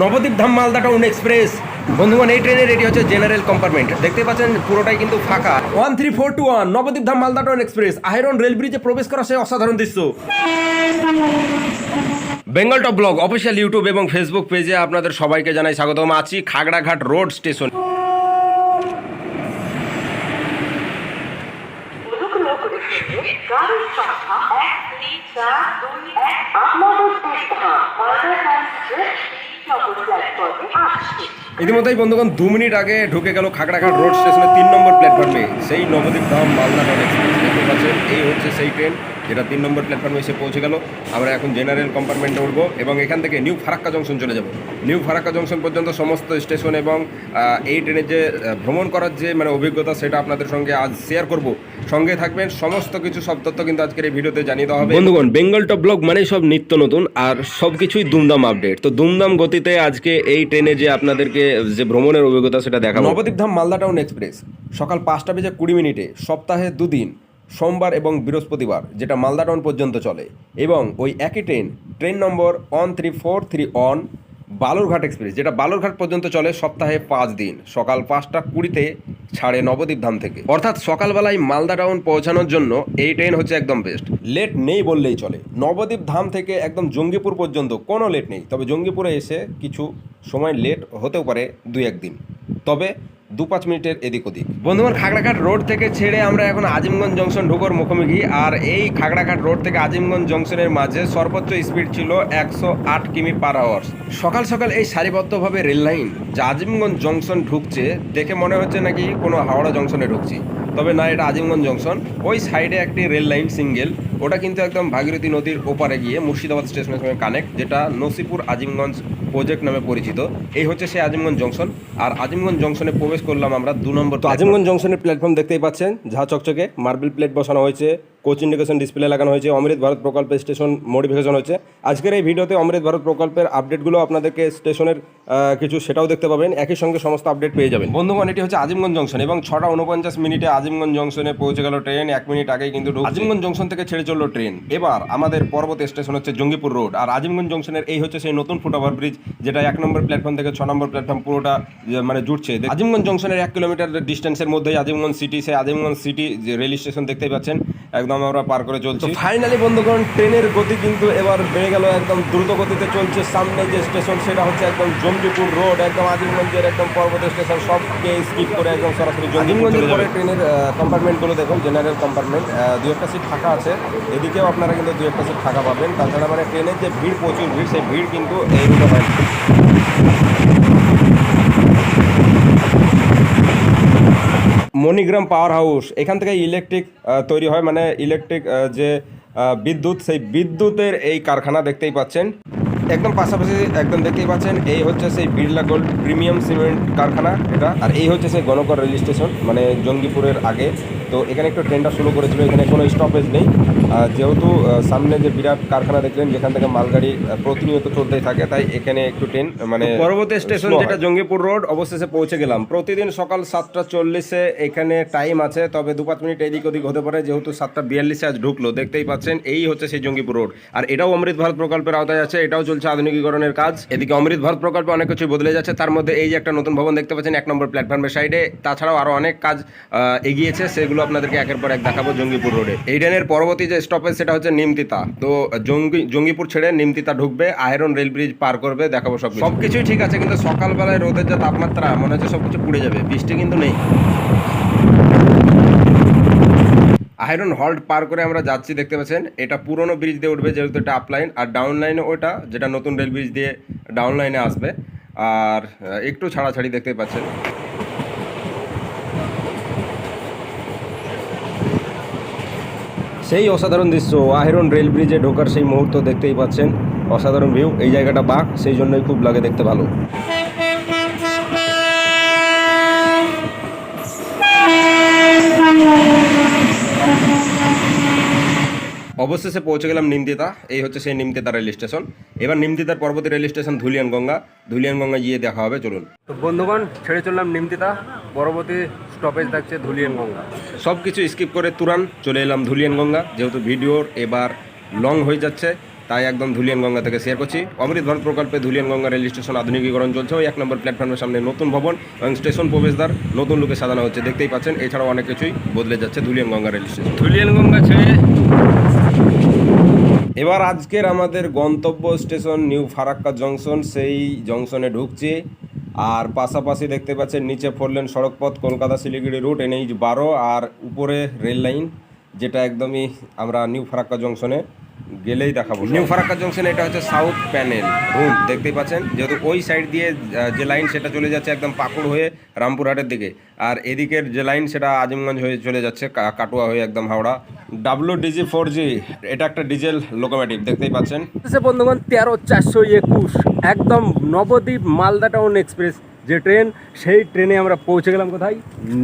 Nabadwip Dham Malda town express বন্ধুগণ, এই ট্রেনের এটি হচ্ছে জেনারেল কম্পার্টমেন্ট দেখতে পাচ্ছেন, পুরোটাই কিন্তু ফাঁকা। One three four two one Nabadwip Dham Malda town express iron rail ব্রিজে প্রবেশ করা সেই অসাধারণ দৃশ্য। Bengal top blog official YouTube এবং ফেসবুক পেজে আপনাদের সবাইকে জানাই স্বাগতম। আছি খাগড়াঘাট রোড স্টেশন ইতিমধ্যেই বন্ধুগণ দু মিনিট আগে ঢুকে গেল খাগড়াঘাট রোড স্টেশনের তিন নম্বর প্ল্যাটফর্মে সেই নবদ্বীপ ধাম মালদা নন এক্সপ্রেস এই হচ্ছে সেই ট্রেন যেটা তিন নম্বর প্ল্যাটফর্মে এসে পৌঁছে গেল। আমরা এখন জেনারেল কম্পার্টমেন্টে উঠবো এবং এখান থেকে নিউ ফারাক্কা জংশন চলে যাব। নিউ ফারাক্কা জংশন পর্যন্ত সমস্ত স্টেশন এবং এই ট্রেনের যে ভ্রমণ করার যে মানে অভিজ্ঞতা সেটা আপনাদের সঙ্গে আজ শেয়ার করব। সঙ্গে থাকবেন সমস্ত কিছু সব তথ্য কিন্তু আজকের এই ভিডিওতে জানিয়ে দেওয়া হবে। বন্ধুগণ বেঙ্গল টপ ব্লগ মানে সব নিত্য নতুন আর সব কিছুই দুমদাম আপডেট তো দুমদাম গতিতে আজকে এই ট্রেনে যে আপনাদেরকে যে ভ্রমণের অভিজ্ঞতা সেটা দেখাবো। নবদ্বীপ ধাম মালদা টাউন এক্সপ্রেস সকাল পাঁচটা বেজে কুড়ি মিনিটে সপ্তাহে দুদিন। সোমবার এবং বৃহস্পতিবার, যেটা মালদা টাউন পর্যন্ত চলে। এবং ওই একই train train number one three four three one Balurghat express, যেটা বালুরঘাট পর্যন্ত চলে সপ্তাহে পাঁচ দিন, সকাল পাঁচটা কুড়িতে ছাড়ে নবদ্বীপ ধাম থেকে। অর্থাৎ সকালবেলায় মালদা টাউন পৌঁছানোর জন্য এই ট্রেন হচ্ছে একদম বেস্ট লেট নেই বললেই চলে। নবদ্বীপ ধাম থেকে একদম জঙ্গিপুর পর্যন্ত কোনো লেট নেই। তবে জঙ্গিপুরে এসে কিছু সময় লেট হতেও পারে দুই একদিন। তবে দু পাঁচ মিনিটের এদিক ওদিক। বন্ধুগণ, খাগড়াঘাট রোড থেকে ছেড়ে আমরা এখন আজিমগঞ্জ জংশন ঢোকর মুখোমুখি। আর এই খাগড়াঘাট রোড থেকে আজিমগঞ্জ জংশনের মাঝে সর্বোচ্চ স্পিড ছিল একশো আট কিমি পার আওয়ার্স সকাল সকাল এই সারিবদ্ধভাবে রেল লাইন যা আজিমগঞ্জ জংশন ঢুকছে, দেখে মনে হচ্ছে নাকি কোনো হাওড়া জংশনে ঢুকছি। তবে না, এটা আজিমগঞ্জ জংশন। ওই সাইডে একটি রেল লাইন সিঙ্গেল ওটা কিন্তু একদম ভাগীরথী নদীর ওপারে গিয়ে মুর্শিদাবাদ স্টেশনের সঙ্গে কানেক্ট যেটা নসিপুর আজিমগঞ্জ প্রজেক্ট নামে পরিচিত। এই হচ্ছে সেই আজিমগঞ্জ জংশন। আর আজিমগঞ্জ জংশনে প্রবেশ করলাম আমরা দু নম্বর তো আজিমগঞ্জ জংশনের প্ল্যাটফর্ম দেখতেই পাচ্ছেন, ঝা চকচকে মার্বেল প্লেট বসানো হয়েছে। কোচ ইন্ডিকেশন ডিসপ্লে লাগানো হয়েছে, অমৃত ভারত প্রকল্পের স্টেশন মডিফিকেশন হচ্ছে। আজকের এই ভিডিওতে অমৃত ভারত প্রকল্পের আপডেটগুলো আপনাদেরকে স্টেশনের কিছু সেটাও দেখতে পাবেন। একই সঙ্গে সমস্ত আপডেট পেয়ে যাবেন। বন্ধুগণ, এটি হচ্ছে আজিমগঞ্জ জংশন এবং ছটা উনপঞ্চাশ মিনিটে আজিমগঞ্জ জংশনে পৌঁছে গেল ট্রেন এক মিনিট আগেই কিন্তু। আজিমগঞ্জ জংশন থেকে ছেড়ে চলল ট্রেন এবার আমাদের পরবর্তী স্টেশন হচ্ছে জঙ্গিপুর রোড আর আজিমগঞ্জ জংশনের এই হচ্ছে সেই নতুন ফুটওভার ব্রিজ যেটা এক নম্বর প্ল্যাটফর্ম থেকে ছ নম্বর প্ল্যাটফর্ম পুরোটা মানে জুটছে। আজিমগঞ্জ জংশনের এক কিলোমিটার ডিস্টেন্সের মধ্যেই আজিমগঞ্জ সিটি সেই আজিমগঞ্জ সিটি রেল স্টেশন দেখতেই পাচ্ছেন। একদম আমরা পার করে চলছি। ফাইনালি বন্ধুগণ ট্রেনের গতি কিন্তু এবার বেড়ে গেল একদম দ্রুত গতিতে চলছে। সামনে যে স্টেশন সেটা হচ্ছে একদম জঙ্গিপুর রোড একদম আজিমগঞ্জের একদম পর্বত স্টেশন সবকে স্কিপ করে একদম সরাসরি আজিমগঞ্জের পরে ট্রেনের কম্পার্টমেন্টগুলো দেখুন জেনারেল কম্পার্টমেন্ট দু একটা সিট ফাঁকা আছে। এদিকেও আপনারা কিন্তু দু একটা সিট ফাঁকা পাবেন। তাছাড়া মানে ট্রেনের যে ভিড় প্রচুর ভিড় সেই ভিড় কিন্তু এই রুটে হয়। মণিগ্রাম পাওয়ার হাউস এখান থেকে ইলেকট্রিক তৈরি হয়। মানে ইলেকট্রিক যে বিদ্যুৎ, সেই বিদ্যুতের এই কারখানা দেখতেই পাচ্ছেন। একদম পাশাপাশি একদম দেখতেই পাচ্ছেন, এই হচ্ছে সেই বিড়লা গোল্ড প্রিমিয়াম সিমেন্ট কারখানা এটা। আর এই হচ্ছে সেই গণকর রেল স্টেশন মানে জঙ্গিপুরের আগে। তো এখানে একটু ট্রেনটা শুরু করেছিল, এখানে কোনো স্টপেজ নেই। যেহেতু সামনে যে বিরাট কারখানা দেখলেন যেখান থেকে মালগাড়ি প্রতিনিয়ত চলতেই থাকে তাই এখানে একটু ট্রেন মানে পরবর্তী স্টেশন যেটা জঙ্গিপুর রোড অবশেষে পৌঁছে গেলাম। প্রতিদিন সকাল সাতটা চল্লিশে এখানে টাইম আছে তবে দু পাঁচ মিনিট এদিক ওদিক হতে পারে যেহেতু সাতটা বিয়াল্লিশে আজ ঢুকলো। দেখতেই পাচ্ছেন এই হচ্ছে সেই জঙ্গিপুর রোড আর এটাও অমৃত ভারত প্রকল্পের আওতায় আছে এটাও চলছে আধুনিকীকরণের কাজ। এদিকে অমৃত ভারত প্রকল্পে অনেক কিছু বদলে যাচ্ছে তার মধ্যে এই যে একটা নতুন ভবন দেখতে পাচ্ছেন এক নম্বর প্ল্যাটফর্মের সাইডে তাছাড়াও আরও অনেক কাজ এগিয়েছে সেগুলো আপনাদেরকে একের পর এক দেখাবো জঙ্গিপুর রোডে এই ট্রেনের পরবর্তী যে স্টপেজ সেটা হচ্ছে নিমতিতা। তো জঙ্গি জঙ্গিপুর ছেড়ে নিমতিতা ঢুকবে আয়রন রেল ব্রিজ পার করবে দেখাবো সব সব কিছুই ঠিক আছে কিন্তু সকালবেলায় রোদের যে তাপমাত্রা মনে হচ্ছে সব কিছু পুড়ে যাবে বৃষ্টি কিন্তু নেই। আয়রন হল্ট পার করে আমরা যাচ্ছি দেখতে পাচ্ছেন এটা পুরনো ব্রিজ দিয়ে উঠবে যেহেতু এটা আপলাইন আর ডাউন লাইনে ওটা যেটা নতুন রেল ব্রিজ দিয়ে ডাউন লাইনে আসবে। আর একটু ছাড়াছাড়ি দেখতে পাচ্ছেন। সেই অসাধারণ দৃশ্য আহেরন রেল ব্রিজে ঢোকার সেই মুহূর্ত দেখতেই পাচ্ছেন। অসাধারণ ভিউ এই জায়গাটা বাঘ, সেই জন্যই খুব লাগে দেখতে ভালো। অবশেষে পৌঁছে গেলাম নিমতিতা, এই হচ্ছে সেই নিমতিতা রেল স্টেশন এবার নিমতিতার পরবর্তী রেল স্টেশন ধুলিয়ান গঙ্গা ধুলিয়ান গঙ্গা গিয়ে দেখা হবে, চলুন। তো বন্ধুগণ, ছেড়ে চললাম নিমতিতা। পরবর্তী স্টপেজ থাকছে ধুলিয়ান গঙ্গা সব কিছু স্কিপ করে তুরান চলে এলাম ধুলিয়ান গঙ্গা যেহেতু ভিডিওর এবার লং হয়ে যাচ্ছে তাই একদম ধুলিয়ানগঙ্গা থেকে শেয়ার করছি। অমৃত ভারত প্রকল্পে ধুলিয়ানগঙ্গা রেল স্টেশন আধুনিকীকরণ চলছে ওই এক নম্বর প্ল্যাটফর্মের সামনে নতুন ভবন এবং স্টেশন প্রবেশদ্বার নতুন লুকে সাজানো হচ্ছে দেখতেই পাচ্ছেন এছাড়াও অনেক কিছুই বদলে যাচ্ছে ধুলিয়ানগঙ্গা রেল স্টেশন ধুলিয়ানগঙ্গা ছেড়ে এবার আজকের আমাদের গন্তব্য স্টেশন নিউ ফারাক্কা জংশন সেই জংশনে ঢুকছি। আর পাশাপাশি দেখতে পাচ্ছেন, নিচে ফোরলেন সড়কপথ, কলকাতা শিলিগুড়ি রুট এনএইচ বারো, আর উপরে রেল লাইন যেটা একদমই আমরা নিউ ফারাক্কা জংশনে গেলেই দেখাবো নিউ ফারাক্কা জংশন এটা হচ্ছে সাউথ প্যানেল রুট দেখতেই পাচ্ছেন? যেহেতু ওই সাইড দিয়ে যে লাইন সেটা চলে যাচ্ছে একদম পাকুড় হয়ে রামপুরহাটের দিকে। আর এদিকের যে লাইন সেটা আজিমগঞ্জ হয়ে চলে যাচ্ছে কা- কাটুয়া হয়ে একদম Howrah. W DG four G এটা একটা ডিজেল লোকোমেটিভ দেখতেই পাচ্ছেন। বন্ধুগণ তেরো চারশো একুশ একদম নবদ্বীপ মালদা টাউন এক্সপ্রেস যে ট্রেন, সেই ট্রেনে আমরা পৌঁছে গেলাম কোথায়?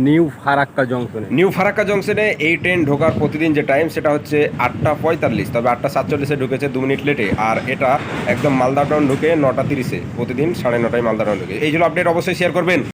নিউ ফারাক্কা জংশনে। নিউ ফারাক্কা জংশনে এই ট্রেন ঢোকার প্রতিদিন যে টাইম সেটা হচ্ছে আটটা পঁয়তাল্লিশ। তবে আটটা সাতচল্লিশে ঢুকেছে দু মিনিট লেটে আর এটা একদম মালদা টাউন ঢুকে নটা তিরিশে। প্রতিদিন সাড়ে নটায় মালদা টাউন ঢুকে। এই জন্য আপডেট অবশ্যই শেয়ার করবেন।